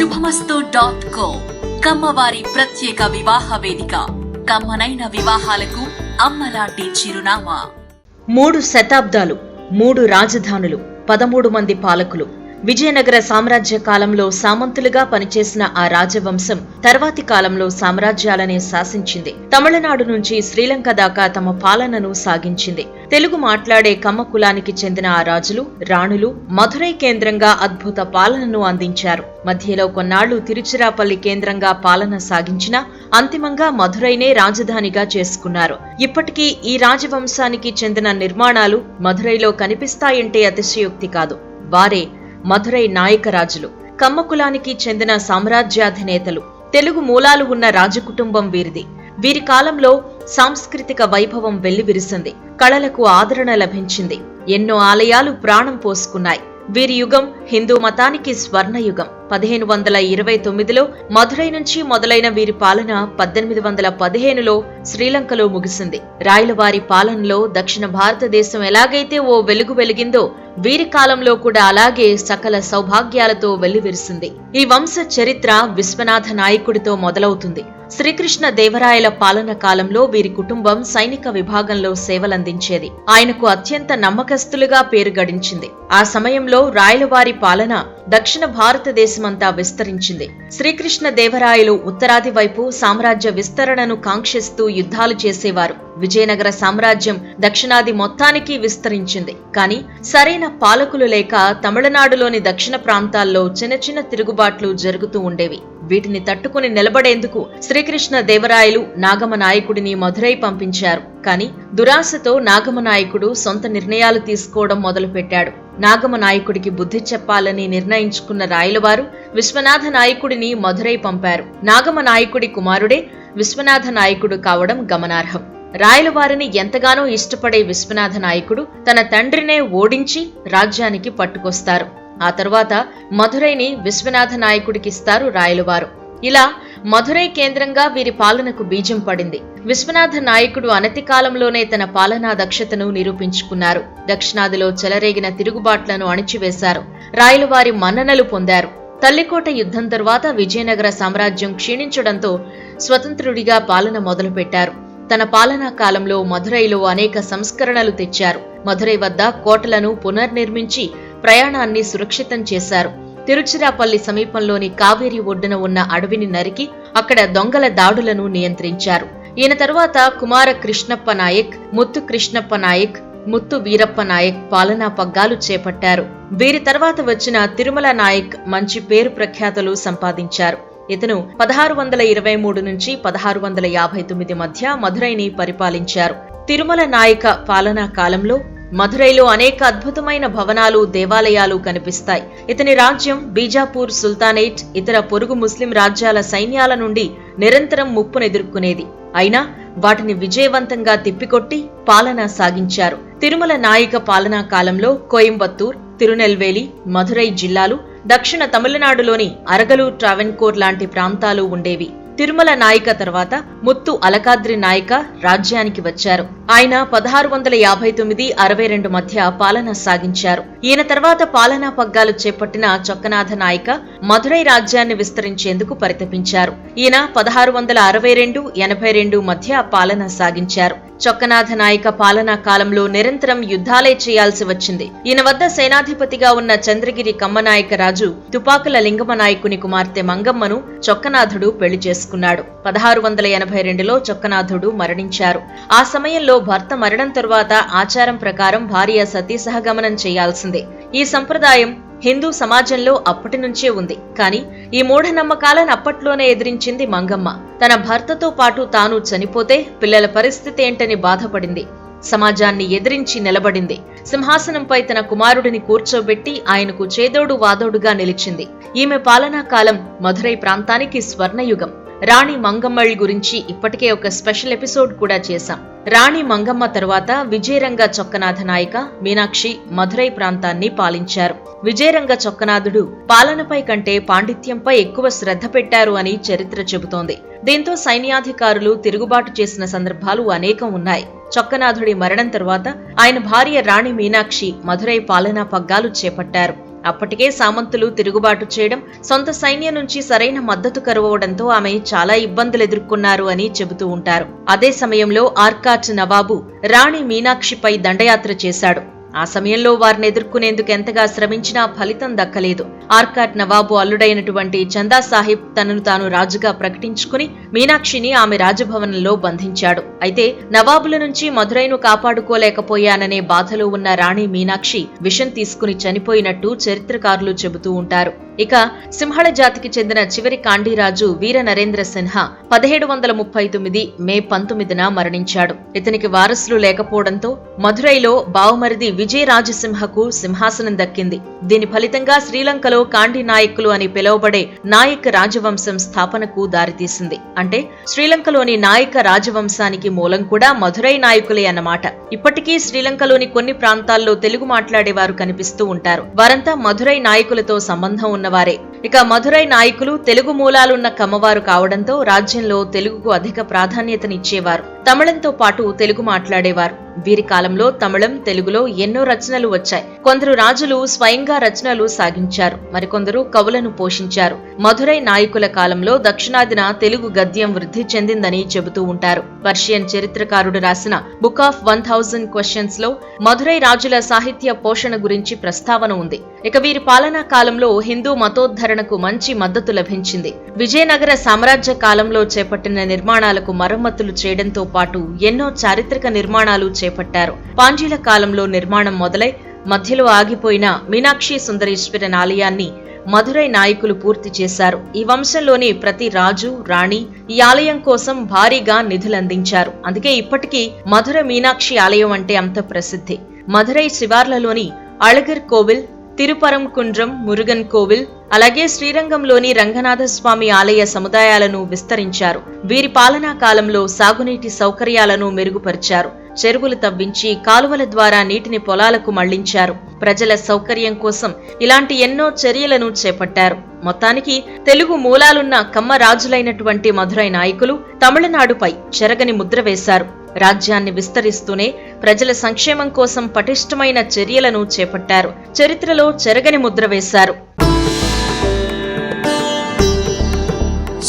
శుభమస్తు dot co కమ్మవారి ప్రత్యేక వివాహ వేదిక. కమ్మనైన వివాహాలకు అమ్మలాంటి చిరునామా. మూడు శతాబ్దాలు మూడు రాజధానులు పదమూడు మంది పాలకులు. విజయనగర సామ్రాజ్య కాలంలో సామంతులుగా పనిచేసిన ఆ రాజవంశం తర్వాతి కాలంలో సామ్రాజ్యాలనే శాసించింది. తమిళనాడు నుంచి శ్రీలంక దాకా తమ పాలనను సాగించింది. తెలుగు మాట్లాడే కమ్మ కులానికి చెందిన ఆ రాజులు రాణులు మధురై కేంద్రంగా అద్భుత పాలనను అందించారు. మధ్యలో కొన్నాళ్ళు తిరుచిరాపల్లి కేంద్రంగా పాలన సాగించిన అంతిమంగా మధురైనే రాజధానిగా చేసుకున్నారు. ఇప్పటికీ ఈ రాజవంశానికి చెందిన నిర్మాణాలు మధురైలో కనిపిస్తాయంటే అతిశయోక్తి కాదు. వారే మధురై నాయకరాజులు కమ్మ కులానికి చెందిన సామ్రాజ్యాధినేతలు. తెలుగు మూలాలు ఉన్న రాజకుటుంబం వీరిది. వీరి కాలంలో సాంస్కృతిక వైభవం వెల్లివిరిసింది. కళలకు ఆదరణ లభించింది. ఎన్నో ఆలయాలు ప్రాణం పోసుకున్నాయి. వీరి యుగం హిందూ మతానికి స్వర్ణయుగం. పదిహేను వందల ఇరవై తొమ్మిదిలో మధురై నుంచి మొదలైన వీరి పాలన పద్దెనిమిది వందల పదిహేనులో శ్రీలంకలో ముగిసింది. రాయలవారి పాలనలో దక్షిణ భారతదేశం ఎలాగైతే ఓ వెలుగు వెలిగిందో వీరి కాలంలో కూడా అలాగే సకల సౌభాగ్యాలతో వెల్లివిరిసింది. ఈ వంశ చరిత్ర విశ్వనాథ నాయకుడితో మొదలవుతుంది. శ్రీకృష్ణ దేవరాయల పాలన కాలంలో వీరి కుటుంబం సైనిక విభాగంలో సేవలందించేది. ఆయనకు అత్యంత నమ్మకస్తులుగా పేరు గడించింది. ఆ సమయంలో రాయలవారి పాలన దక్షిణ భారతదేశమంతా విస్తరించింది. శ్రీకృష్ణ దేవరాయలు ఉత్తరాది వైపు సామ్రాజ్య విస్తరణను కాంక్షిస్తూ యుద్ధాలు చేసేవారు. విజయనగర సామ్రాజ్యం దక్షిణాది మొత్తానికి విస్తరించింది. కానీ సరైన పాలకులు లేక తమిళనాడులోని దక్షిణ ప్రాంతాల్లో చిన్న చిన్న తిరుగుబాట్లు జరుగుతూ ఉండేవి. వీటిని తట్టుకుని నిలబడేందుకు శ్రీకృష్ణ దేవరాయలు నాగమ నాయకుడిని మధురై పంపించారు. కాని దురాశతో నాగమ నాయకుడు సొంత నిర్ణయాలు తీసుకోవడం మొదలుపెట్టాడు. నాగమ నాయకుడికి బుద్ధి చెప్పాలని నిర్ణయించుకున్న రాయలవారు విశ్వనాథ నాయకుడిని మధురై పంపారు. నాగమ నాయకుడి కుమారుడే విశ్వనాథ నాయకుడు కావడం గమనార్హం. రాయలవారిని ఎంతగానో ఇష్టపడే విశ్వనాథ నాయకుడు తన తండ్రినే ఓడించి రాజ్యానికి పట్టుకొస్తారు. ఆ తర్వాత మధురైని విశ్వనాథ నాయకుడికిస్తారు రాయలవారు. ఇలా మధురై కేంద్రంగా వీరి పాలనకు బీజం పడింది. విశ్వనాథ నాయకుడు అనతి కాలంలోనే తన పాలనా దక్షతను నిరూపించుకున్నారు. దక్షిణాదిలో చెలరేగిన తిరుగుబాట్లను అణిచివేశారు. రాయలవారి మన్ననలు పొందారు. తల్లికోట యుద్ధం తరువాత విజయనగర సామ్రాజ్యం క్షీణించడంతో స్వతంత్రుడిగా పాలన మొదలుపెట్టారు. తన పాలనా కాలంలో మధురైలో అనేక సంస్కరణలు తెచ్చారు. మధురై వద్ద కోటలను పునర్నిర్మించి ప్రయాణాన్ని సురక్షితం చేశారు. తిరుచిరాపల్లి సమీపంలోని కావేరి ఒడ్డున ఉన్న అడవిని నరికి అక్కడ దొంగల దాడులను నియంత్రించారు. ఈయన తర్వాత కుమార కృష్ణప్ప నాయక్ ముత్తు కృష్ణప్ప నాయక్ ముత్తు వీరప్ప నాయక్ పాలనా పగ్గాలు చేపట్టారు. వీరి తర్వాత వచ్చిన తిరుమల నాయక్ మంచి పేరు ప్రఖ్యాతలు సంపాదించారు. ఇతను పదహారు వందల ఇరవై మూడు నుంచి పదహారు వందల యాభై తొమ్మిది మధ్య మధురైని పరిపాలించారు. తిరుమల నాయక పాలనా కాలంలో మధురైలో అనేక అద్భుతమైన భవనాలు దేవాలయాలు కనిపిస్తాయి. ఇతని రాజ్యం బీజాపూర్ సుల్తానేట్ ఇతర పొరుగు ముస్లిం రాజ్యాల సైన్యాల నుండి నిరంతరం ముప్పునెదుర్కొనేది అయినా వాటిని విజయవంతంగా తిప్పికొట్టి పాలన సాగించారు. తిరుమల నాయక పాలనా కాలంలో కోయంబత్తూర్ తిరునెల్వేలి మధురై జిల్లాలు దక్షిణ తమిళనాడులోని అరగలూర్ ట్రావెన్కోర్ లాంటి ప్రాంతాలు ఉండేవి. తిరుమల నాయక తర్వాత ముత్తు అలకాద్రి నాయక రాజ్యానికి వచ్చారు. ఆయన పదహారు వందల యాభై తొమ్మిది అరవై రెండు మధ్య పాలన సాగించారు. ఈయన తర్వాత పాలనా పగ్గాలు చేపట్టిన చొక్కనాథ నాయక మధురై రాజ్యాన్ని విస్తరించేందుకు పరితపించారు. ఈయన పదహారు వందల అరవై రెండు ఎనభై రెండు మధ్య పాలన సాగించారు. చొక్కనాథ నాయక పాలనా కాలంలో నిరంతరం యుద్ధాలే చేయాల్సి వచ్చింది. ఈయన వద్ద సేనాధిపతిగా ఉన్న చంద్రగిరి కమ్మనాయక రాజు తుపాకుల లింగమ నాయకుని కుమార్తె మంగమ్మను చొక్కనాథుడు పెళ్ళి చేసుకున్నాడు. పదహారు వందల ఎనభై రెండులో చొక్కనాథుడు మరణించారు. ఆ సమయంలో భర్త మరణం తరువాత ఆచారం ప్రకారం భార్య సతీ సహగమనం చేయాల్సిందే. ఈ సంప్రదాయం హిందూ సమాజంలో అప్పటి నుంచే ఉంది. కానీ ఈ మూఢనమ్మకాలను అప్పట్లోనే ఎదిరించింది మంగమ్మ. తన భర్తతో పాటు తాను చనిపోతే పిల్లల పరిస్థితి ఏంటని బాధపడింది. సమాజాన్ని ఎదిరించి నిలబడింది. సింహాసనంపై తన కుమారుడిని కూర్చోబెట్టి ఆయనకు చేదోడు వాదోడుగా నిలిచింది. ఈమె పాలనా కాలం మధురై ప్రాంతానికి స్వర్ణయుగం. రాణి మంగమ్మళ్ గురించి ఇప్పటికే ఒక స్పెషల్ ఎపిసోడ్ కూడా చేశాం. రాణి మంగమ్మ తరువాత విజయరంగ చొక్కనాథ నాయక మీనాక్షి మధురై ప్రాంతాన్ని పాలించారు. విజయరంగ చొక్కనాథుడు పాలనపై కంటే పాండిత్యంపై ఎక్కువ శ్రద్ధ పెట్టారు అని చరిత్ర చెబుతోంది. దీంతో సైన్యాధికారులు తిరుగుబాటు చేసిన సందర్భాలు అనేకం ఉన్నాయి. చొక్కనాథుడి మరణం తరువాత ఆయన భార్య రాణి మీనాక్షి మధురై పాలనా పగ్గాలు చేపట్టారు. అప్పటికే సామంతులు తిరుగుబాటు చేయడం సొంత సైన్యం నుంచి సరైన మద్దతు కరువవడంతో ఆమె చాలా ఇబ్బందులు ఎదుర్కొన్నారు అని చెబుతూ ఉంటారు. అదే సమయంలో ఆర్కాట్ నవాబు రాణి మీనాక్షిపై దండయాత్ర చేశాడు. ఆ సమయంలో వారిని ఎదుర్కొనేందుకు ఎంతగా శ్రమించినా ఫలితం దక్కలేదు. ఆర్కాట్ నవాబు అల్లుడైనటువంటి చందా సాహిబ్ తనను తాను రాజుగా ప్రకటించుకుని మీనాక్షిని ఆమె రాజభవనంలో బంధించాడు. అయితే నవాబుల నుంచి మధురైను కాపాడుకోలేకపోయాననే బాధలో ఉన్న రాణి మీనాక్షి విషం తీసుకుని చనిపోయినట్టు చరిత్రకారులు చెబుతూ ఉంటారు. ఇక సింహళ జాతికి చెందిన చివరి కాండీరాజు వీర నరేంద్ర సిన్హా పదిహేడు వందల ముప్పై తొమ్మిది మే పంతొమ్మిదిన మరణించాడు. ఇతనికి వారసులు లేకపోవడంతో మధురైలో బావుమరిది విజయరాజసింహకు సింహాసనం దక్కింది. దీని ఫలితంగా శ్రీలంకలో కాండి నాయకులు అని పిలువబడే నాయక్ రాజవంశం స్థాపనకు దారితీసింది. అంటే శ్రీలంకలోని నాయక రాజవంశానికి మూలం కూడా మధురై నాయకులే అన్నమాట. ఇప్పటికీ శ్రీలంకలోని కొన్ని ప్రాంతాల్లో తెలుగు మాట్లాడేవారు కనిపిస్తూ ఉంటారు. వారంతా మధురై నాయకులతో సంబంధం ఉన్న ఉన్నవారే ఇక మధురై నాయకులు తెలుగు మూలాలున్న కమ్మవారు కావడంతో రాజ్యంలో తెలుగుకు అధిక ప్రాధాన్యతనిచ్చేవారు. తమిళంతో పాటు తెలుగు మాట్లాడేవారు. వీరి కాలంలో తమిళం తెలుగులో ఎన్నో రచనలు వచ్చాయి. కొందరు రాజులు స్వయంగా రచనలు సాగించారు. మరికొందరు కవులను పోషించారు. మధురై నాయకుల కాలంలో దక్షిణాదిన తెలుగు గద్యం వృద్ధి చెందిందని చెబుతూ ఉంటారు. పర్షియన్ చరిత్రకారుడు రాసిన బుక్ ఆఫ్ వన్ థౌజండ్ క్వశ్చన్స్లో మధురై రాజుల సాహిత్య పోషణ గురించి ప్రస్తావన ఉంది. ఇక వీరి పాలనా కాలంలో హిందూ మతోద్ధరణకు మంచి మద్దతు లభించింది. విజయనగర సామ్రాజ్య కాలంలో చేపట్టిన నిర్మాణాలకు మరమ్మతులు చేయడంతో పాటు ఎన్నో చారిత్రక నిర్మాణాలు చేపట్టారు. పాండ్యుల కాలంలో నిర్మాణం మొదలై మధ్యలో ఆగిపోయిన మీనాక్షి సుందరేశ్వరన్ ఆలయాన్ని మధురై నాయకులు పూర్తి చేశారు. ఈ వంశంలోని ప్రతి రాజు రాణి ఈ ఆలయం కోసం భారీగా నిధులందించారు. అందుకే ఇప్పటికీ మధుర మీనాక్షి ఆలయం అంటే అంత ప్రసిద్ధి. మధురై శివార్లలోని అళగర్ కోవిల్ తిరుపరం కుండ్రం మురుగన్ కోవిల్ అలాగే శ్రీరంగంలోని రంగనాథస్వామి ఆలయ సముదాయాలను విస్తరించారు. వీరి పాలనా కాలంలో సాగునీటి సౌకర్యాలను మెరుగుపరిచారు. చెరువులు తవ్వించి కాలువల ద్వారా నీటిని పొలాలకు మళ్ళించారు. ప్రజల సౌకర్యం కోసం ఇలాంటి ఎన్నో చర్యలను చేపట్టారు. మొత్తానికి తెలుగు మూలాలున్న కమ్మ రాజులైనటువంటి మధురై నాయకులు తమిళనాడుపై చెరగని ముద్ర వేశారు. రాజ్యాన్ని విస్తరిస్తూనే ప్రజల సంక్షేమం కోసం పటిష్టమైన చర్యలను చేపట్టారు. చరిత్రలో చెరగని ముద్ర వేశారు.